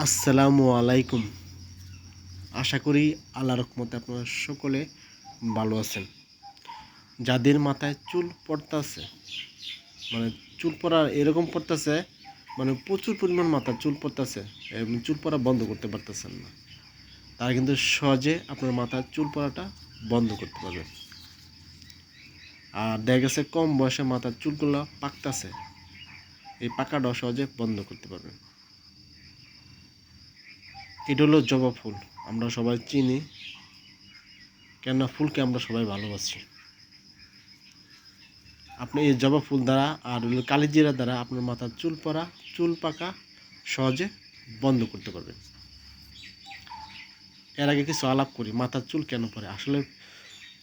আসসালামু আলাইকুম। আশা করি আল্লাহ রকমতে আপনারা সকলে ভালো আছেন। যাদের মাথায় চুল পড়তেছে মানে চুল পড়া এরকম পড়তেছে মানে প্রচুর পরিমাণ মাথায় চুল পড়তেছে চুল পড়া বন্ধ করতে পারতেছেন না। তারা কিন্তু সহজে আপনার মাথার চুল পড়াটা বন্ধ করতে পারবেন। আর দেখা গেছে কম বয়সে মাথার চুলগুলো পাকতেছে, এই পাকাটাও সহজে বন্ধ করতে পারবেন। এটা হলো জবা ফুল। আমরা সবাই চিনি। কেননা ফুলকে আমরা সবাই ভালোবাসি। আপনি এই জবা ফুল দ্বারা আর কালিজিরা দ্বারা আপনার মাথার চুল পড়া, চুল পাকা সহজে বন্ধ করতে পারবেন। এর আগে কিছু আলাপ করি, মাথার চুল কেন পড়ে? আসলে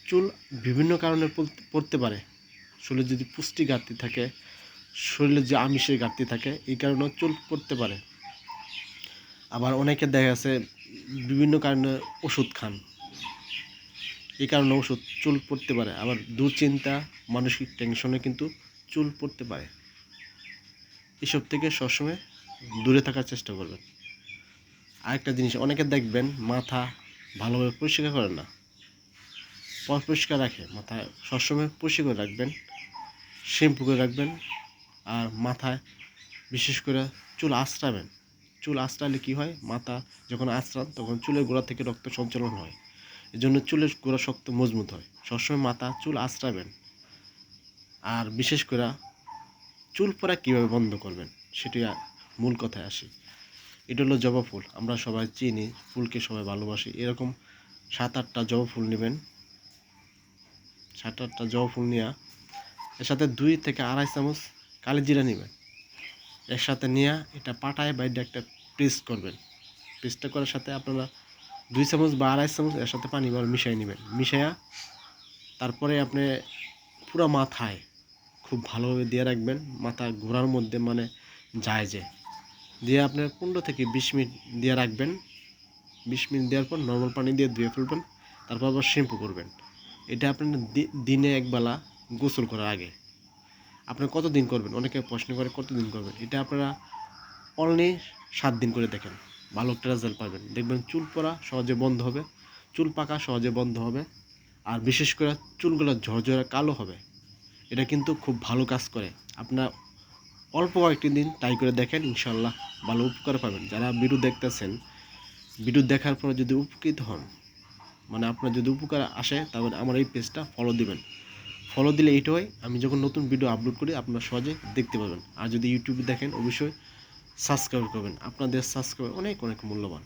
চুল বিভিন্ন কারণে পড়তে- পড়তে পারে। শরীরে যদি পুষ্টি ঘাটতি থাকে, শরীরে যে আমিষের ঘাটতি থাকে, এই কারণেও চুল পড়তে পারে। আবার অনেকে দেখা যাচ্ছে বিভিন্ন কারণে ওষুধ খান। এই কারণে ওষুধ চুল পড়তে পারে। আবার দুশ্চিন্তা, মানসিক টেনশনে কিন্তু চুল পড়তে পারে। এসব থেকে সবসময় দূরে থাকার চেষ্টা করবেন। আরেকটা জিনিস, অনেকে দেখবেন মাথা ভালোভাবে পরিষ্কার করে না। পর পরিষ্কার রাখে, মাথা সবসময় পরিষ্কার করে রাখবেন, শ্যাম্পু করে রাখবেন, আর মাথায় বিশেষ করে চুল আঁচড়াবেন। চুল আঁচড়ালে কী হয়? মাথা যখন আঁচড়ান, তখন চুলের গোড়া থেকে রক্ত সঞ্চালন হয়। এই জন্য চুলের গোড়া শক্ত, মজবুত হয়। সবসময় মাথা, চুল আঁচড়াবেন। আর বিশেষ করে চুল পড়া কীভাবে বন্ধ করবেন, সেটি মূল কথায় আসি। এটা হলো জবা ফুল। আমরা সবাই চিনি, ফুলকে সবাই ভালোবাসি। এরকম সাত আটটা জবা ফুল নেবেন। সাত আটটা জবা ফুল নেওয়া এর সাথে দুই থেকে আড়াই চামচ কালি জিরা নেবেন। এর সাথে নিয়ে এটা পাটায় বাইরে একটা প্রেস করবেন। প্রেসটা করার সাথে আপনারা দুই চামচ বা আড়াই চামচ এর সাথে পানি বার মিশাই নেবেন। মিশাইয়া তারপরে আপনি পুরো মাথায় খুব ভালোভাবে দিয়ে রাখবেন। মাথা ঘোরার মধ্যে মানে যায় যে। দিয়ে আপনি পনেরো থেকে বিশ মিনিট দিয়ে রাখবেন। বিশ মিনিট দেওয়ার পর নর্মাল পানি দিয়ে ধুয়ে ফেলবেন। তারপর আবার শ্যাম্পু করবেন। এটা আপনার দিনে একবেলা গোসল করার আগে। আপনি কতদিন করবেন? অনেকে প্রশ্ন করে কত দিন করবেন? এটা আপনারা অনলি সাত দিন করে দেখেন। ভালো একটা রেজাল্ট পাবেন। দেখবেন চুল পড়া সহজে বন্ধ হবে, চুল পাকা সহজে বন্ধ হবে, আর বিশেষ করে চুলগুলো ঝরঝরে কালো হবে। এটা কিন্তু খুব ভালো কাজ করে। আপনার অল্প কয়েকটি দিন ট্রাই করে দেখেন ইনশাল্লাহ ভালো উপকার পাবেন। যারা ভিডিও দেখতেছেন ভিডিও দেখার পরে যদি উপকৃত হন মানে আপনার যদি উপকার আসে, তাহলে আমার এই পেজটা ফলো দিবেন। ফলো দিলে এইটা হয়। আমি যখন নতুন ভিডিও আপলোড করি, আপনারা সহজে দেখতে পাবেন। আর যদি ইউটিউবে দেখেন, অবশ্যই সাবস্ক্রাইব করবেন। আপনাদের সাবস্ক্রাইব অনেক অনেক মূল্যবান।